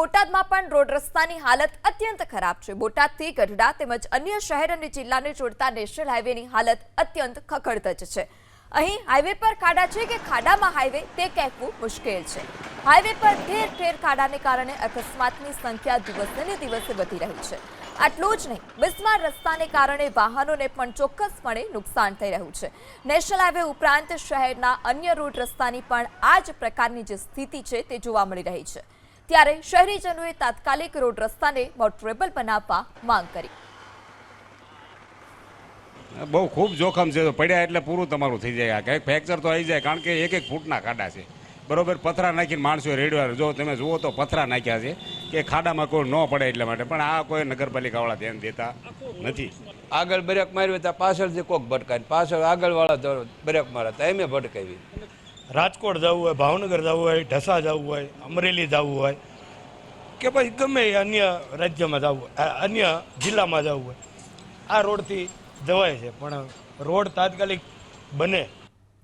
બોટાદમાં પણ રોડ રસ્તાની હાલત અત્યંત ખરાબ છે. બોટાદથી ગઢડા તેમજ અન્ય શહેર અને જિલ્લાને જોડતા નેશનલ હાઈવેની હાલત અત્યંત ખખડધજ છે. અહીં હાઈવે પર ખાડા છે કે ખાડામાં હાઈવે તે કહેવું મુશ્કેલ છે. હાઈવે પર ઠેર ઠેર ખાડાને કારણે અકસ્માતની સંખ્યા દિવસે ને દિવસે વધી રહી છે. આટલું જ નહીં બિસ્માર રસ્તાને કારણે વાહનોને પણ ચોક્કસપણે નુકસાન થઈ રહ્યું છે. નેશનલ હાઈવે ઉપરાંત શહેરના અન્ય રોડ રસ્તાની પણ આ જ પ્રકારની જે સ્થિતિ છે તે જોવા મળી રહી છે. ત્યારે શહેરીજનોએ તાત્કાલિક રોડ રસ્તાને મોટરેબલ બનાવવા માંગ કરી. બહુ ખૂબ જોખમ છે. તો પડ્યા એટલે પૂરું તમારું થઈ જાય. કંઈક ફ્રેક્ચર તો આવી જાય કારણ કે એક એક ફૂટના ખાડા છે. બરોબર પથરા નાખીને માણસો રેડવા જો તમે જુઓ તો પથરા નાખ્યા છે કે ખાડામાં કોઈ ન પડે એટલા માટે. પણ આ કોઈ નગરપાલિકાવાળા ધ્યાન દેતા નથી. આગળ બ્રેક માર્યું ત્યાં પાછળથી કોક ભટકાય પાછળ આગળવાળા બ્રેક મારે ત્યાં એમે ભટકાવી રાજકોટ જવું હોય, ભાવનગર જવું હોય, ઢસા જવું હોય, અમરેલી જવું હોય, કે પછી ગમે અન્ય રાજ્યમાં જવું હોય અન્ય જિલ્લામાં જવું હોય. આ રોડથી જવાય છે, પણ રોડ તાત્કાલિક બને.